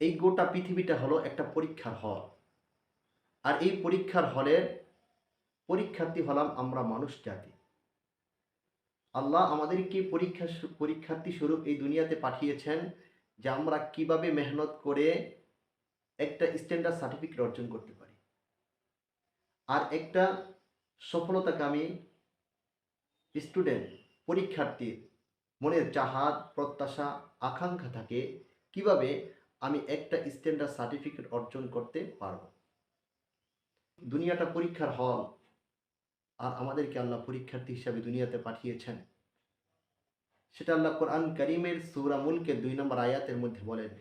এই গোটা পৃথিবীটা হলো একটা পরীক্ষার হল। আর এই পরীক্ষার হলের পরীক্ষার্থী হলাম আমরা মানুষ জাতি। আল্লাহ আমাদেরকে পরীক্ষা পরীক্ষার্থী স্বরূপ এই দুনিয়াতে পাঠিয়েছেন যে আমরা কীভাবে মেহনত করে একটা স্ট্যান্ডার্ড সার্টিফিকেট অর্জন করতে পারি। আর একটা সফলতাকামী স্টুডেন্ট পরীক্ষার্থীর মনের চাহাত, প্রত্যাশা, আকাঙ্ক্ষা থাকে কীভাবে আমি একটা স্ট্যান্ডার্ড সার্টিফিকেট অর্জন করতে পারব। দুনিয়াটা পরীক্ষার হল, আর আমাদেরকে আল্লাহ পরীক্ষার্থী হিসাবে দুনিয়াতে পাঠিয়েছেন। সেটা আল্লাহ কোরআন করিমের সূরা মুলকের দুই নম্বর আয়াতের মধ্যে বলেন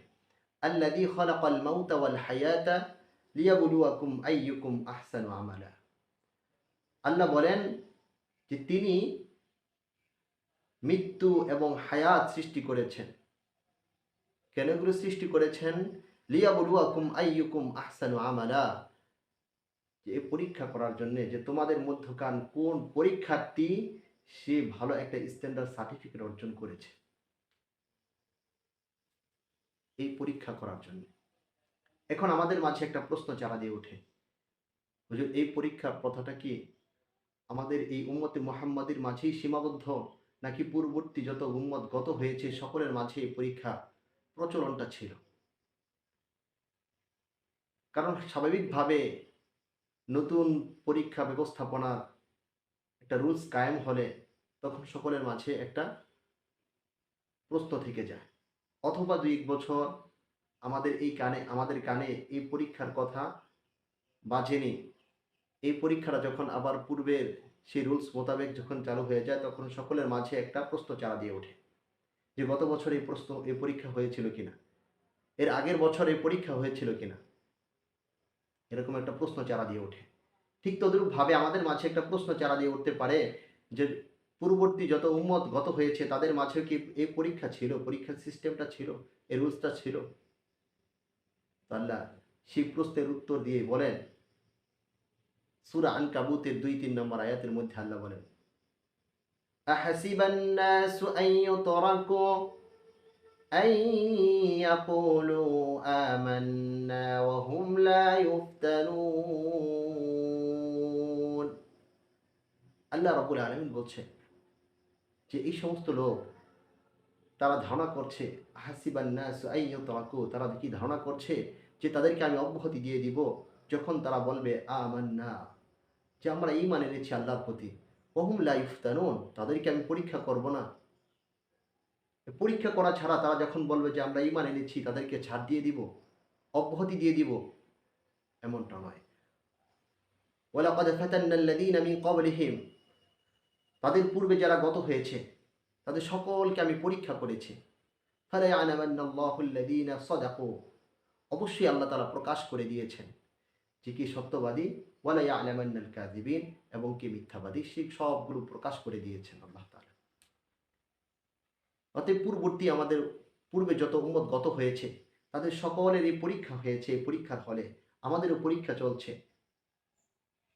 আল্লাহ বলেন যে তিনি মৃত্যু এবং হায়াত সৃষ্টি করেছেন। কেন এগুলো সৃষ্টি করেছেন? লিয়াবলুয়াকুম আইয়ুকুম আহসানু আমালা। এ পরীক্ষা করার জন্য যে তোমাদের মধ্যকান কোন পরীক্ষার্থী সে ভালো একটা স্ট্যান্ডার্ড সার্টিফিকেট অর্জন করেছে? এই পরীক্ষা করার জন্য। এখন আমাদের মাঝে একটা প্রশ্ন চারা দিয়ে ওঠে। হুজুর, এই পরীক্ষার প্রথাটা কি আমাদের এই উম্মতে মোহাম্মদের মাঝেই সীমাবদ্ধ নাকি পূর্ববর্তী যত উম্মত গত হয়েছে সকলের মাঝে এই পরীক্ষা প্রচলনটা ছিল। কারণ স্বাভাবিকভাবে নতুন পরীক্ষা ব্যবস্থাপনার একটা রুলস কায়েম হলে তখন সকলের মাঝে একটা প্রশ্ন থেকে যায়। অথবা দুই বছর আমাদের এই কানে, আমাদের কানে এই পরীক্ষার কথা বাজেনি। এই পরীক্ষাটা যখন আবার পূর্বের সেই রুলস মোতাবেক যখন চালু হয়ে যায়, তখন সকলের মাঝে একটা প্রশ্ন চারা দিয়ে ওঠে। যে গত বছর এই প্রশ্ন এই পরীক্ষা হয়েছিল কিনা? এর আগের বছর এই পরীক্ষা হয়েছিল কিনা? এরকম একটা প্রশ্ন চারা দিয়ে ওঠে। ঠিক তদরূপভাবে আমাদের মাঝে একটা প্রশ্ন চারা দিয়ে উঠতে পারে যে পূর্ববর্তী যত উম্মত গত হয়েছে, তাদের মাঝে কি এই পরীক্ষা ছিল? পরীক্ষার সিস্টেমটা ছিল? এই রুলসটা ছিল? আল্লাহ সেই প্রশ্নের উত্তর দিয়ে বলেন, সুরা আন কাবুতের দুই তিন নম্বর আয়াতের মধ্যে আল্লাহ বলেন أحسب الناس أن يتركوا أن يقولوا آمنا وهم لا يفتنون আল্লাহ রাবুল আলমিন বলছে যে এই সমস্ত লোক তারা ধারণা করছে হাসিবান্নাস আইয়তাকু তারা কি ধারণা করছে যে তাদেরকে আমি অব্যাহতি দিয়ে দিব যখন তারা বলবে আমান্না যে আমরা ইমান এনেছি আল্লাহর প্রতি ওহুম লাইফতানুন তাদেরকে আমি পরীক্ষা করব না। পরীক্ষা করা ছাড়া তারা যখন বলবে যে আমরা ইমান এনেছি, তাদেরকে ছাড় দিয়ে দিব, অব্যাহতি দিয়ে দিব, এমনটা নয়। ওয়ালাকাদ ফাতান্না আল্লাযীনা মিন ক্বাবলিহিম, তাদের পূর্বে যারা গত হয়েছে, তাদের সকলকে আমি পরীক্ষা করেছি। ফালা ইয়ালামান্নাল্লাহু অবশ্যই আল্লাহ তাআলা প্রকাশ করে দিয়েছেন যে কি সত্যবাদী? ওয়ালা ইয়ালামান্নাল কাযিবিন এবং কি মিথ্যাবাদী সেই সবগুলো প্রকাশ করে দিয়েছেন আল্লাহ তাআলা অতএব পূর্ববর্তী আমাদের পূর্বে যত উম্মত গত হয়েছে, তাদের সকলের এই পরীক্ষা হয়েছে, এই পরীক্ষার হলে আমাদেরও পরীক্ষা চলছে।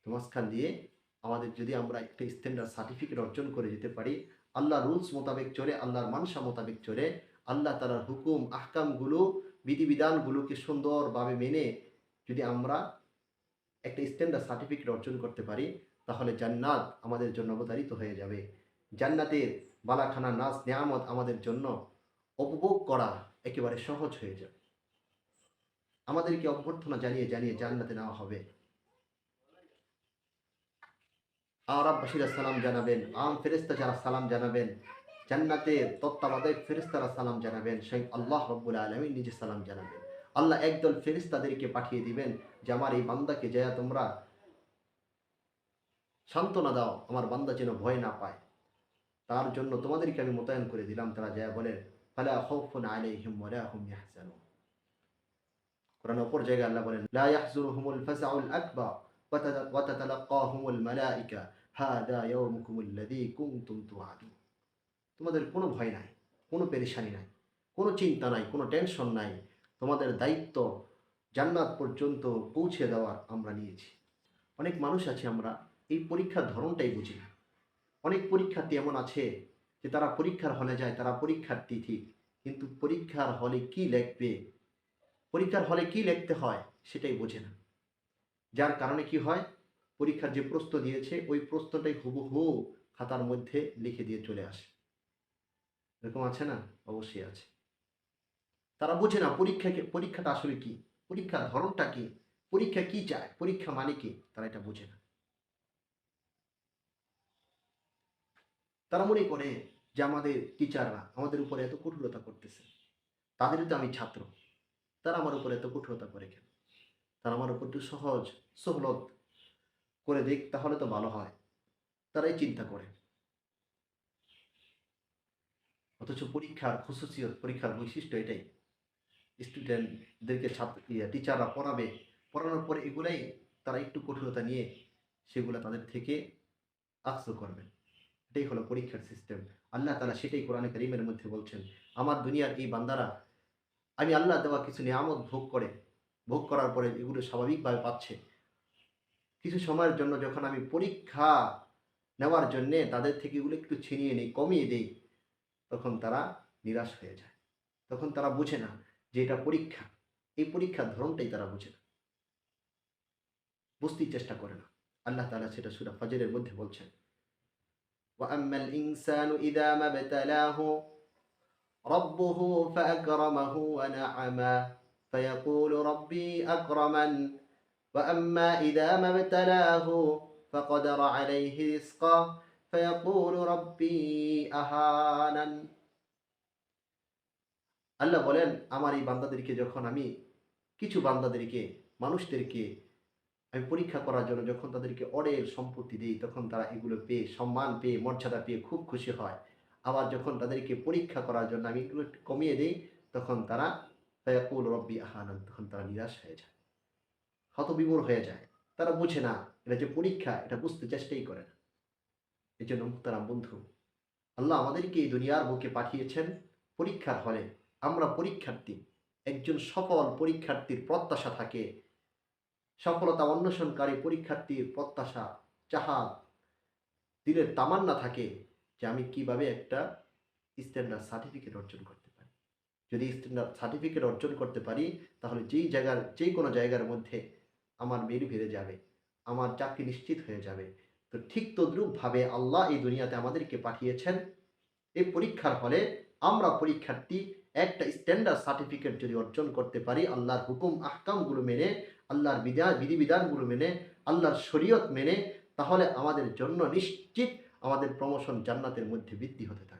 মাঝখান দিয়ে আমাদের যদি আমরা একটা স্ট্যান্ডার্ড সার্টিফিকেট অর্জন করে যেতে পারি আল্লাহ রুলস মোতাবেক চলে, আল্লাহর মানসা মোতাবেক চলে, আল্লাহ তালার হুকুম, আহকামগুলো, বিধিবিধানগুলোকে সুন্দরভাবে মেনে যদি আমরা একটা স্ট্যান্ডার্ড সার্টিফিকেট অর্জন করতে পারি, তাহলে জান্নাত আমাদের জন্য অবতারিত হয়ে যাবে। জান্নাতের বালাখানা, নাচ, নেয়ামত আমাদের জন্য উপভোগ করা একেবারে সহজ হয়ে যাবে। আমাদেরকে অভ্যর্থনা জানিয়ে জানিয়ে জান্নাতে নেওয়া হবে। আরববাসীরা সালাম জানাবেন, আম ফেরেস্তা যারা সালাম জানাবেন, জান্নাতের তত্ত্বাবধায়ক ফেরেস্তারা সালাম জানাবেন সেই আল্লাহ রব্বুল আলমী নিজে সালাম জানাবেন। আল্লাহ একদল ফেরিস্তাদেরকে পাঠিয়ে দিবেন যে, আমার এই বান্দাকে যা তোমরা সান্ত্বনা দাও, আমার বান্দা যেন ভয় না পায়। তার জন্য তোমাদেরকে আমি মোতায়েন করে দিলাম। তারা যা বলেন, ফালা খাউফুন আলাইহিম ওয়ালা হুম ইয়াহজানুন। কোরআন অপর জায়গায় আল্লাহ বলেন, লা ইয়াহজুরুহুমুল ফাযাউল আকবার, ওয়া তাতালাক্কাহুমুল মালাইকা, হাদা ইয়াউমুকুমুল্লাযী কুনতুম তুআদুন তোমাদের কোনো ভয় নাই, কোনো পেরেশানি নাই, কোনো চিন্তা নাই, কোনো টেনশন নাই। তোমাদের দায়িত্ব জান্নাত পর্যন্ত পৌঁছে দেওয়ার আমরা নিয়েছি। অনেক মানুষ আছে, আমরা এই পরীক্ষার ধরনটাই বুঝি না। অনেক পরীক্ষার্থী এমন আছে যে তারা পরীক্ষার হলে যায়, তারা পরীক্ষার্থী ঠিক কিন্তু পরীক্ষার হলে কি লেখবে? পরীক্ষার হলে কি লিখতে হয় সেটাই বোঝে না। যার কারণে কি হয়? পরীক্ষার যে প্রশ্ন দিয়েছে, ওই প্রশ্নটাই হুবহু খাতার মধ্যে লিখে দিয়ে চলে আসে। এরকম আছে না? অবশ্যই আছে। তারা বোঝে না পরীক্ষাকে পরীক্ষাটা আসলে কি? পরীক্ষার ধরনটা কি? পরীক্ষা কি চায়? পরীক্ষা মানে কি? তারা এটা বোঝে না। তারা মনে করে যে আমাদের টিচাররা আমাদের উপরে এত কঠোরতা করতেছে। তাদেরই তো আমি ছাত্র। তারা আমার উপরে এত কঠোরতা করে কেন? তারা আমার উপর একটু সহজ সহলত করে দেখ, তাহলে তো ভালো হয়। তারাই চিন্তা করে। অথচ পরীক্ষার খুশুসিয়ত পরীক্ষার বৈশিষ্ট্য এটাই। স্টুডেন্টদেরকে ছাত্র টিচাররা পড়াবে। পড়ানোর পরে এগুলাই তারা একটু কঠোরতা নিয়ে সেগুলো তাদের থেকে আকস করবেন। এটাই হলো পরীক্ষার সিস্টেম আল্লাহ তালা সেটাই কোরআনে করিমের মধ্যে বলছেন, আমার দুনিয়ার এই বান্দারা, আমি আল্লাহ দেওয়া কিছু নিয়ামত ভোগ করে, ভোগ করার পরে এগুলো স্বাভাবিকভাবে পাচ্ছে। কিছু সময়ের জন্য যখন আমি পরীক্ষা নেওয়ার জন্যে তাদের থেকে এগুলো একটু ছিনিয়ে নিই, কমিয়ে দিই, তখন তারা নিরাশ হয়ে যায়। তখন তারা বুঝে না যে এটা পরীক্ষা এই পরীক্ষার ধরনটাই তারা বুঝে না বুঝতেই চেষ্টা করে না আল্লাহ তালা সেটা সুরা ফজরের মধ্যে বলছেন وأما الإنسان إذا ما ابتلاه ربه فأكرمه ونعما فيقول ربي أكرمن وأما إذا ما ابتلاه فقدر عليه رزقه فيقول ربي أهانن আল্লাহ বলেন, আমার এই বান্দাদেরকে যখন আমি, কিছু বান্দাদেরকে, মানুষদেরকে আমি পরীক্ষা করার জন্য যখন তাদেরকে অডের সম্পত্তি দিই, তখন তারা এগুলো পেয়ে, সম্মান পেয়ে, মর্যাদা পেয়ে খুব খুশি হয়। আবার যখন তাদেরকে পরীক্ষা করার জন্য আমি এগুলো কমিয়ে দিই, তখন তারা ফয়াকুল রব্বি আহানন, তখন তারা নিরাশ হয়ে যায়। হতবিমূর হয়ে যায়। তারা বুঝে না এটা যে পরীক্ষা, এটা বুঝতে চেষ্টাই করে না। এই জন্য মুক্তারাম বন্ধু, আল্লাহ আমাদেরকে এই দুনিয়ার বুকে পাঠিয়েছেন পরীক্ষার হলে। আমরা পরীক্ষার্থী, একজন সফল পরীক্ষার্থীর প্রত্যাশা থাকে। সফলতা অন্বেষণকারী পরীক্ষার্থীর প্রত্যাশা, চাহা দিলের তামান্না থাকে যে আমি কীভাবে একটা স্ট্যান্ডার্ড সার্টিফিকেট অর্জন করতে পারি। যদি স্ট্যান্ডার্ড সার্টিফিকেট অর্জন করতে পারি, তাহলে যেই জায়গার যে কোনো জায়গার মধ্যে আমার মেরু ভেড়ে যাবে, আমার চাকরি নিশ্চিত হয়ে যাবে। তো ঠিক তদ্রূপভাবে আল্লাহ এই দুনিয়াতে আমাদেরকে পাঠিয়েছেন। এই পরীক্ষার ফলে আমরা পরীক্ষার্থী একটা স্ট্যান্ডার্ড সার্টিফিকেট যদি অর্জন করতে পারি, আল্লাহর হুকুম, আহকামগুলো মেনে, আল্লাহর বিধা, বিধিবিধানগুলো মেনে, আল্লাহর শরীয়ত মেনে, তাহলে আমাদের জন্য নিশ্চিত আমাদের প্রমোশন জান্নাতের মধ্যে বৃদ্ধি হতে থাকে